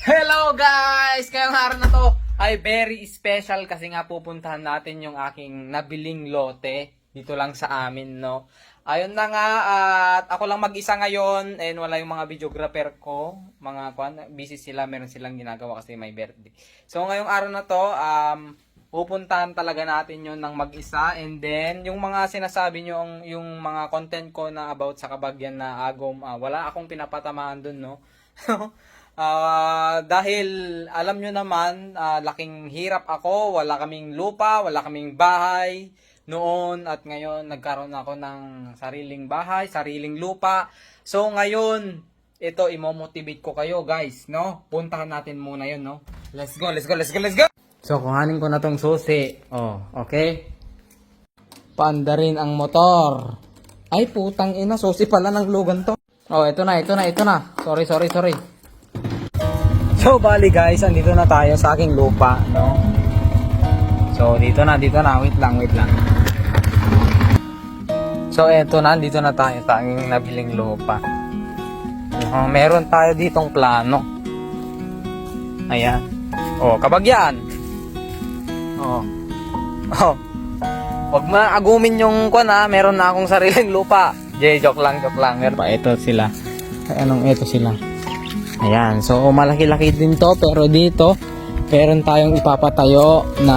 Hello guys! Ngayong araw na to ay very special kasi nga pupuntahan natin yung aking nabiling lote dito lang sa amin, no? Ayun na nga, at ako lang mag-isa ngayon and wala yung mga videographer ko. Mga kwan, busy sila, meron silang ginagawa kasi may birthday. So ngayong araw na to, um, pupuntahan talaga natin yun ng mag-isa and then yung mga sinasabi nyo, yung, yung mga content ko na about sa kabagyan na agom, ah, wala akong pinapatamaan dun, no? Ah, dahil alam nyo naman, ah, laking hirap ako, wala kaming lupa, wala kaming bahay noon at ngayon nagkaroon ako ng sariling bahay, sariling lupa. So ngayon, ito imomotivate ko kayo guys, no? Puntahan natin muna 'yon, no? Let's go, let's go, let's go, let's go. So kuhanin ko na tong susi. Oh, okay? Paanda rin ang motor. Ay, putang ina, susi pala ng lugan to. Oh, ito na, ito na, ito na. Sorry, sorry, sorry. So, bali guys, andito na tayo sa aking lupa, no? So, dito na, dito na. Wait lang, wait lang. So, eto na, dito na tayo sa aking nabiling lupa. Uh, meron tayo ditong plano. Ayan. Oh, kabagyan. Oh. Oh. Huwag maagumin yung kwan ha, meron na akong sariling lupa. Jay, joke lang, joke lang. Meron pa, ito sila. Ay, anong ito sila? Ayan, so malaki-laki din to pero dito meron tayong ipapatayo na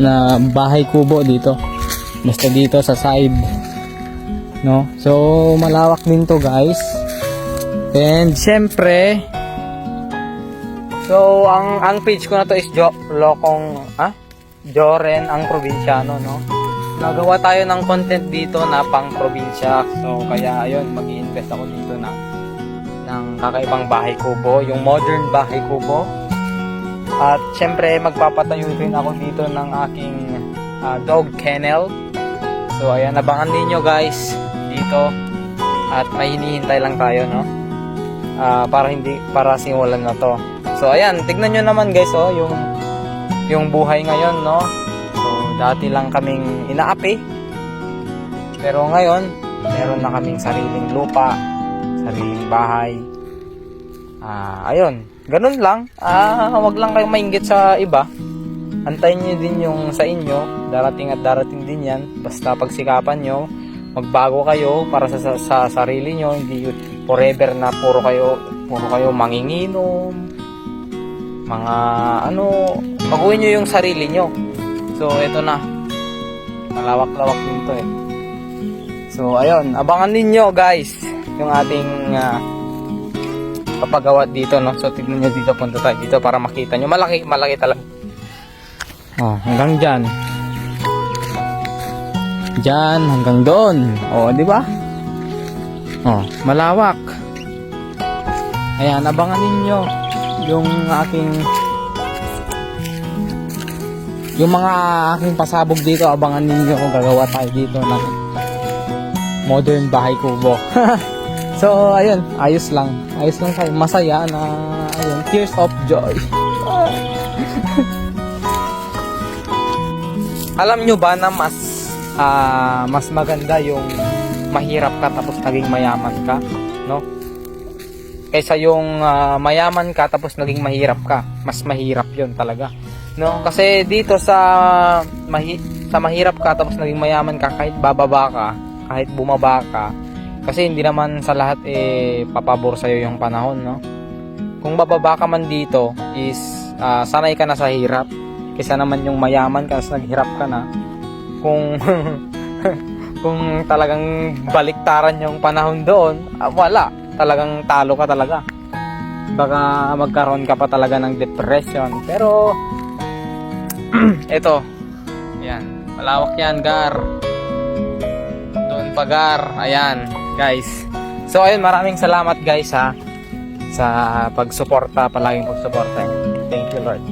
na bahay kubo dito. Basta dito sa side. No? So malawak din to, guys. And syempre So ang ang page ko na to is Jo Lokong ah Joren ang probinsyano, no? Nagawa tayo ng content dito na pang probinsya. So kaya ayun, mag-invest ako dito na ng kakaibang bahay kubo, yung modern bahay kubo. At syempre magpapatayo rin ako dito ng aking ah, dog kennel. So ayan, abangan ninyo guys dito. At may hinihintay lang tayo, no? Ah, para hindi para simulan na to. So ayan, tignan nyo naman guys, oh, yung yung buhay ngayon, no? So dati lang kaming inaapi. Pero ngayon, meron na kaming sariling lupa, sariling bahay. Ah, ayun. Ganun lang. Ah, wag lang kayong mainggit sa iba. Antayin niyo din yung sa inyo. Darating at darating din yan. Basta pagsikapan nyo, magbago kayo para sa, sa, sa sarili nyo. Hindi forever na puro kayo, puro kayo manginginom. Mga ano, baguhin nyo yung sarili nyo. So, eto na. Malawak-lawak din to eh. So, ayun. Abangan ninyo guys. Yung ating ah, papagawa dito, no? So, tignan nyo dito, punta tayo dito para makita nyo. Malaki, malaki talaga. Oh, hanggang dyan. Dyan, hanggang doon. Oh, di ba? Oh, malawak. Ayan, abangan ninyo yung aking yung mga aking pasabog dito, abangan ninyo kung gagawa tayo dito ng modern bahay kubo. So, ayun, ayos lang. Ayos lang tayo. Masaya na, ayun, tears of joy. Alam nyo ba na mas, ah, mas maganda yung mahirap ka tapos naging mayaman ka, no? Kaysa yung ah, mayaman ka tapos naging mahirap ka. Mas mahirap yun talaga. No? Kasi dito sa mahi sa mahirap ka tapos naging mayaman ka kahit bababa ka, kahit bumaba ka, kasi hindi naman sa lahat eh papabor sa yung panahon, no? Kung bababa ka man dito is ah, sanay ka na sa hirap. Kaysa naman yung mayaman ka tapos naghirap ka na. Kung kung talagang baliktaran yung panahon doon, ah, wala. Talagang talo ka talaga. Baka magkaroon ka pa talaga ng depression. Pero eto. Yan. Malawak yan, Gar. Doon pa, Gar. Ayan guys. So ayun, maraming salamat guys ha sa pagsuporta, palaging pagsuporta. Thank you Lord.